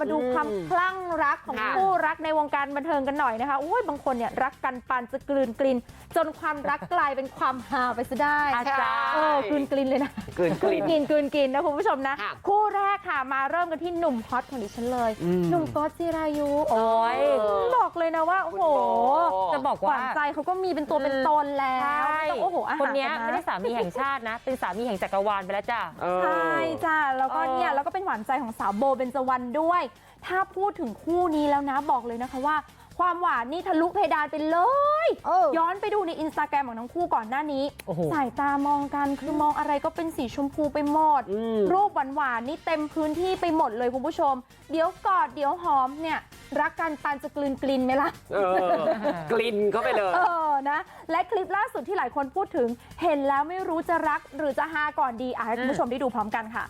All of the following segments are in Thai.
มาดูความคลั่งรักของค่ะคู่รักในวงการบันเทิงกันหน่อยนะคะอุ้ยบางคนเนี่ยรักกันปานจะกลืนกลิน จนความรักกลายเป็นความฮาไปซะได้อาจารย์เออกลืนกลินเลยนะกลืนกกลืลิ่นนกินกลืนกินนะคุณผู้ชมนะค่ะคู่แรกค่ะมาเริ่มกันที่หนุ่มฮอตของดิฉันเลยอืมหนุ่มก๊อตจิรายุโอ้ยบอกเลยนะว่าโอ้โห จะบอกหว่าวานใจเขาก็มีเป็นตัวเป็นตนแล้วใช่ไม่ต้องโอ้โหอาหารคนเนี้ยกัะ ไม่ได้สามีแห่งชาตินะ เป็นสามีแห่งจักรวาลไปแล้วจ้ะ เออ ใช่จ้ะแล้วก็เออเนี่ยแล้วก็เป็นหวานใจของสาวโบเบนจวรรณด้วย ถ้าพูดถึงคู่นี้แล้วนะบอกเลยนะคะว่า ความหวานนี่ทะลุเพดานไปเลยย้อนไปดูในอินสตาแกรมของทั้งคู่ก่อนหน้านี้โอ้โหสายตามองกันคือมองอะไรก็เป็นสีชมพูไปหมดอืมรูปหวานๆนี่เต็มพื้นที่ไปหมดเลยคุณผู้ชม เดี๋ยวกอดเดี๋ยวหอมเนี่ยรักกันปานจะกลืนกลินไหมล่ะเออกลิ่นเข้าไปเลย เออนะ และคลิปล่าสุดที่หลายคนพูดถึง เห็นแล้วไม่รู้จะรักหรือจะฮาก่อนดีอะให้คุณผู้ชมได้ดูพร้อมกันค่ะ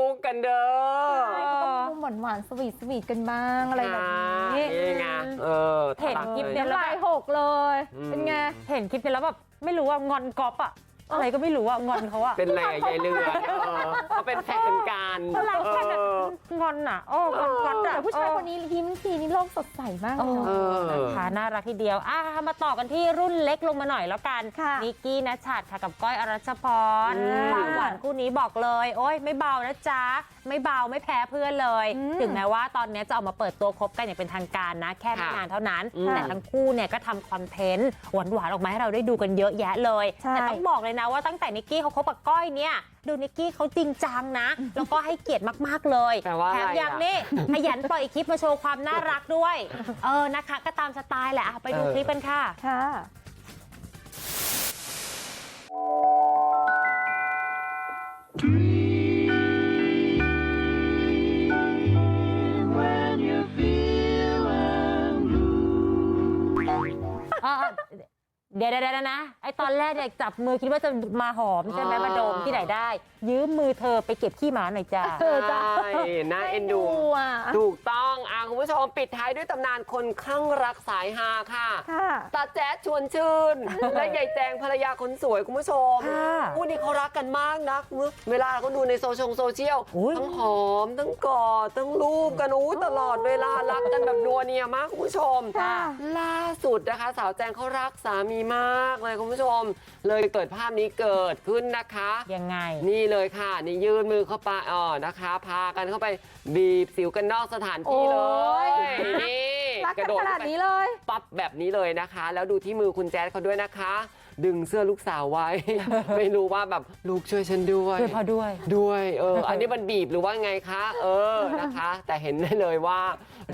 มีมุกกันเด้อ ใช่ก็ต้องหวานหวานๆสวีทสวีทกันบ้างอะไรแบบนี้นี่ไงเออเห็นคลิปเนี่ยน้ำลายหกเลยอืมเป็นไง เห็นคลิปนี้แล้วแบบไม่รู้ว่างอนก๊อปอะ อะไรก็ไม่รู้ว่างอนเขาอะเป็นไรอะยายเรือเออเขาเป็นแฟนกันอะไรแค่นั้นงอนอะโอ้งอนก๊อปอะแต่ผู้ชายคนนี้ยิ้มทีนี่โลกสดใสมากเลยเอเนาะอ นะคะน่ารักทีเดียวอะมาต่อกันที่รุ่นเล็กลงมาหน่อยแล้วกันค่ะนิกกี้นัชชัดค่ะกับก้อยอรัชพรอืม ความหวานคู่นี้บอกเลย โอ้ยไม่เบานะจ๊ะ ไม่เบาไม่แพ้เพื่อนเลย อืมถึงแม้ว่าตอนนี้จะออกมาเปิดตัวคบกันอย่างเป็นทางการนะ แค่ไม่ค่ะนานเท่านั้นอืมแต่ทั้งคู่เนี่ยก็ทำคอนเทนต์หวานๆออกมาให้เราได้ดูกันเยอะแยะเลย ใช่ แต่ต้องบอกเลยนะว่าตั้งแต่นิกกี้เขาคบกับก้อยเนี่ยดูนิกกี้เขาจริงจังนะ แล้วก็ให้เกียรติมากๆเลยแปลว่าอะไรแถมอย่างอะนี้ขยันปล่อยคลิปมาโชว์ความน่ารักด้วย เออนะคะ ก็ตามสไตล์แหละอะไปดูเออคลิปกันค่ะค่ะอะอะ เดี๋ยวเดี๋ยวเดี๋ยวนะไอตอนแรกเนี่ยจับมือคิดว่าจะมาหอมใช่ไหมอ่ามมาดมที่ไหนได้ ยืมมือเธอไปเก็บขี้หมาหน่อยจ้าเออจ้ะใช่น่าเอ็นดูอะถูกต้องอะคุณ ผู้ชมปิดท้ายด้วยตำนานคนคลั่งรักสายฮาค่ะค่ะตาแจ๊ดชวนชื่นและยายแจงภรรยาคนสวยคุณผู้ชมค่ะคู่นี้เขารักกันมากนะเวลาเราก็ดูในโซเชียลโซเชียลอุ๊ยทั้งหอมทั้งกอดทั้งรูปกันอู้ตลอดเวลารักกันแบบนัวเนียมากคุณผู้ชมค่ะล่าสุดนะคะ สาวแจงเขารักสามีมากเลยคุณผู้ชม เลยเกิดภาพนี้เกิดขึ้นนะคะยังไงนี่เลยค่ะนี่ยื่นมือเข้าไปอ๋อนะคะ พากันเข้าไปบีบสิวกันนอกสถานที่เลโอ้ยยนี่รักกันโดขนาดเข้ไปนี้เลยปั๊บแบบนี้เลยนะคะ แล้วดูที่มือคุณแจ๊ดเขาด้วยนะคะ ดึงเสื้อลูกสาวไว้ ไม่รู้ว่าแบบลูกช่วยฉันด้วยช่วยพอด้วย ด้วยเอออันนี้มันบีบหรือว่าไงคะ เออนะคะ แต่เห็นได้เลยว่า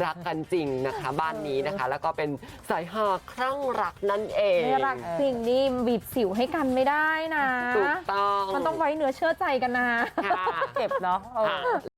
รักกันจริงนะคะ บ้านนี้นะคะ แล้วก็เป็นสายหาครั่งรักนั่นเองไม่รักสิ่งนี้บีบสิวให้กันไม่ได้นะถูกต้องมันต้องไว้เนื้อเชื่อใจกันนะค่ะเจ็บเนาะเออค่ะ